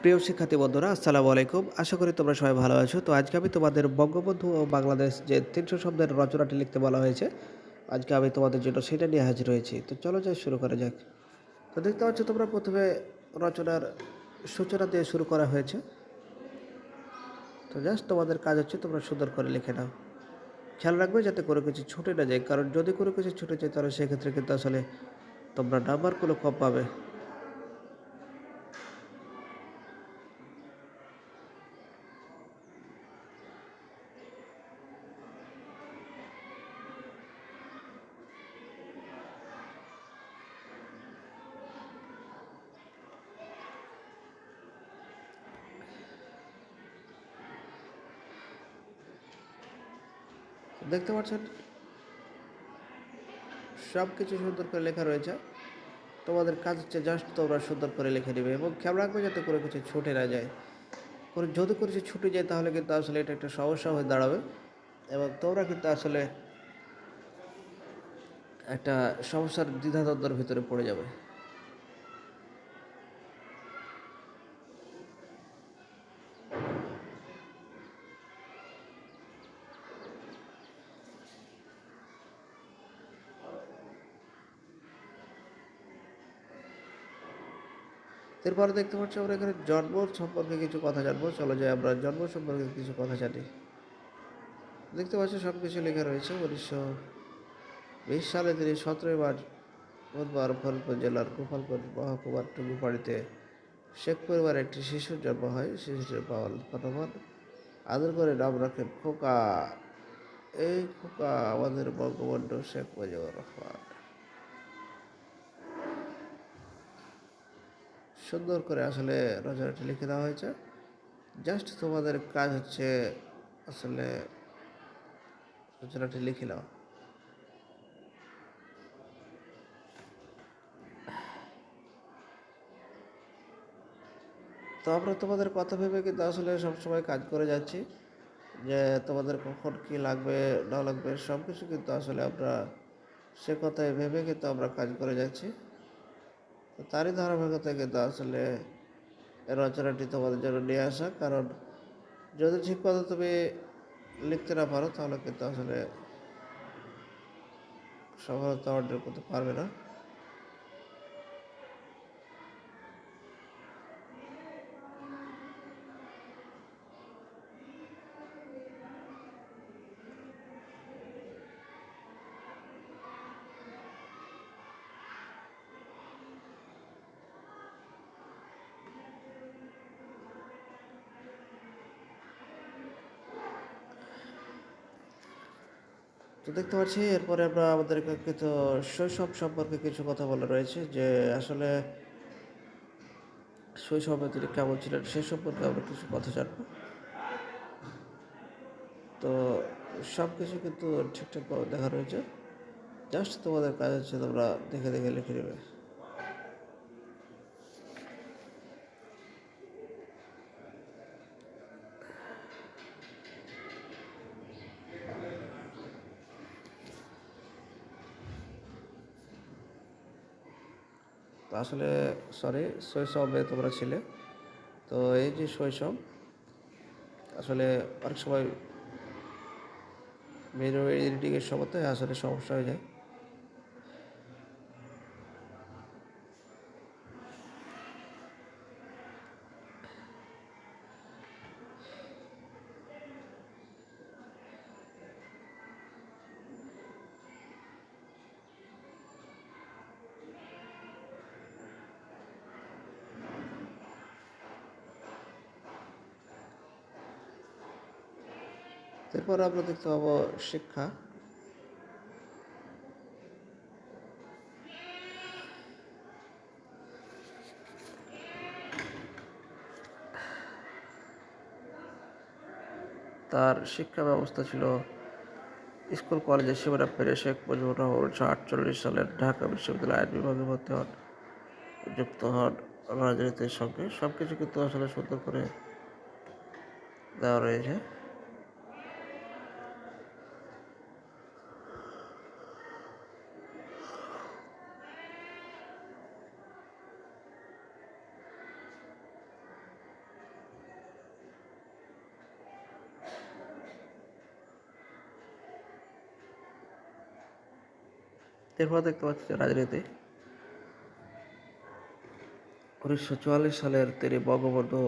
প্রিয় শিক্ষার্থী বন্ধুরা, আসসালামু আলাইকুম। আশা করি তোমরা সবাই ভালো আছো। তো আজকে আমি তোমাদের বঙ্গবন্ধু ও বাংলাদেশ যে তিনশো শব্দের রচনাটি লিখতে বলা হয়েছে, আজকে আমি তোমাদের জন্য সেটা নিয়ে হাজির হয়েছি। তো চলো যাই, শুরু করা যাক। তো দেখতে পাচ্ছ তোমরা, প্রথমে রচনার সূচনা দিয়ে শুরু করা হয়েছে। তো জাস্ট তোমাদের কাজ হচ্ছে তোমরা সুন্দর করে লিখে নাও। খেয়াল রাখবে যাতে কোনো কিছু ছুটে না যায়, কারণ যদি কোনো কিছু ছুটে যায়, তাহলে সেক্ষেত্রে কিন্তু আসলে তোমরা নাম্বারগুলো কম পাবে। দেখতে পাচ্ছেন? সব কিছু সুন্দর করে লেখা রয়েছে। তোমাদের কাজ হচ্ছে জাস্ট তোমরা সুন্দর করে লিখে নেবে এবং খেয়াল রাখবে যাতে কোনো কিছু ছুটে না যায়। করে যদি কোনো কিছু ছুটে যায় তাহলে কিন্তু আসলে এটা একটা সমস্যা হয়ে দাঁড়াবে। এবং তোমরা কিন্তু আসলে একটা সমস্যার দ্বিধাদ্বন্দ্বের ভিতরে পড়ে যাবে। এরপরে দেখতে পাচ্ছি আমরা এখানে জন্ম সম্পর্কে কিছু কথা জানব। চলো যাই আমরা জন্ম সম্পর্কে কিছু কথা জানি। দেখতে পাচ্ছি সব কিছু লেখা রয়েছে। উনিশশো বিশ সালে তিনি সতেরোই মার্চ বুধবার ফরিদপুর জেলার গোপালগঞ্জ মহকুমার টুকুপাড়িতে শেখ পরিবারে একটি শিশুর জন্ম হয়। শিশুটির বাবা আদর করে নাম রাখেন খোকা। এই খোকা আমাদের বঙ্গবন্ধু শেখ মুজিবুর রহমান। সুন্দর করে আসলে রচনাটি লিখে দেওয়া হয়েছে। জাস্ট তোমাদের কাজ হচ্ছে আসলে রচনাটি লিখে নাও। তো আমরা তোমাদের কথা ভেবে কিন্তু আসলে সবসময় কাজ করে যাচ্ছি। যে তোমাদের কখন কী লাগবে, না লাগবে সব কিছু কিন্তু আসলে আমরা সে কথায় ভেবে কিন্তু আমরা কাজ করে যাচ্ছি। তো তারই ধারাবাহিকতা কিন্তু আসলে রচনাটি তোমাদের জন্য নিয়ে আসা। কারণ যদি ঠিক মতো তুমি লিখতে না পারো, তাহলে কিন্তু আসলে সফলতা অর্জন করতে পারবে না। তো দেখতে পাচ্ছি, এরপরে আমরা আমাদের তো শৈশব সম্পর্কে কিছু কথা বলা রয়েছে, যে আসলে শৈশবে তিনি কেমন ছিলেন সে সম্পর্কে আমরা কিছু কথা জানব। তো সব কিছু কিন্তু ঠিকঠাকভাবে দেখা রয়েছে। জাস্ট তোমাদের কাজ হচ্ছে তোমরা দেখে দেখে লিখে নেবে। তো আসলে সরি শৈশবে তোমরা ছিলে। তো এই যে শৈশব, আসলে অনেক সময় ভিডিও এডিটিংয়ের সময়তে আসলে সমস্যা হয়ে যায়। এরপর আমরা দেখতে পাবো শিক্ষা। তার শিক্ষা ব্যবস্থা ছিল স্কুল, কলেজে সীমানা পেরে শেখ মুজিবুর রহমান উনিশশো আটচল্লিশ সালের ঢাকা বিশ্ববিদ্যালয় আইন বিভাগে ভর্তি হন, যুক্ত হন রাজনীতির সঙ্গে। সব কিছু কিন্তু আসলে সুন্দর করে দেওয়া রয়েছে। এরপর দেখতে পাচ্ছি রাজনীতি। উনিশশো চুয়াল্লিশ সালের তিনি বঙ্গবন্ধু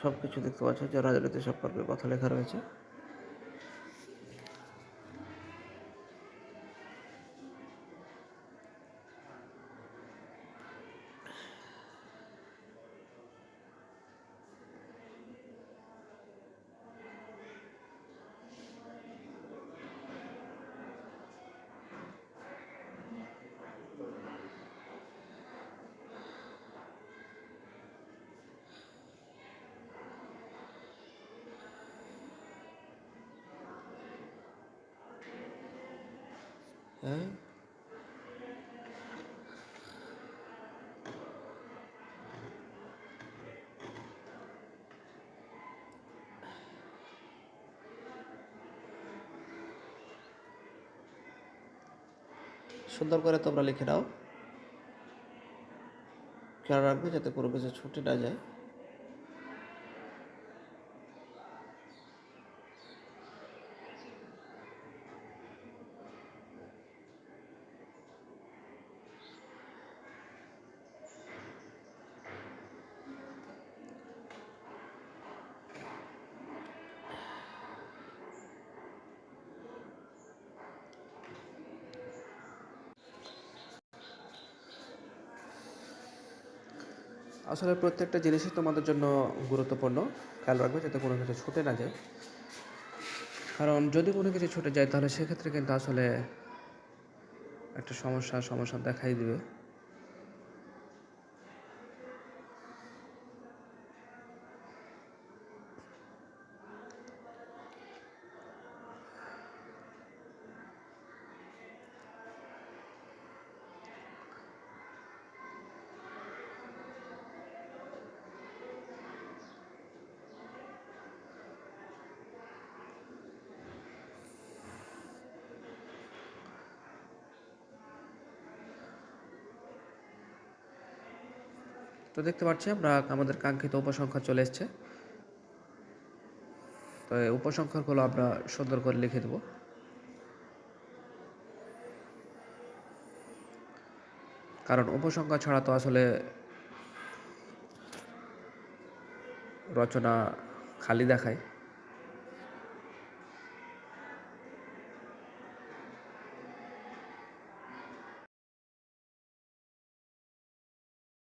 সব কিছু দেখতে পাচ্ছেন যে রাজনীতি সম্পর্কে কথা লেখা রয়েছে। হ্যাঁ। সুন্দর করে তোমরা লিখে নাও। খেয়াল রাখবে যাতে কোনো কিছু ছুটে না যায়। আসলে প্রত্যেকটা জিনিসই তোমাদের জন্য গুরুত্বপূর্ণ। খেয়াল রাখবে যাতে কোনো কিছু ছুটে না যায়। কারণ যদি কোনো কিছু ছুটে যায়, তাহলে সেক্ষেত্রে কিন্তু আসলে একটা সমস্যা সমস্যা দেখাই দিবে। তো দেখতে পাচ্ছি আমরা আমাদের কাঙ্ক্ষিত উপসংখ্যা চলে এসছে। তো এই উপসংখ্যাগুলো আমরা সুন্দর করে লিখে দেব। কারণ উপসংখ্যা ছাড়া তো আসলে রচনা খালি দেখায়।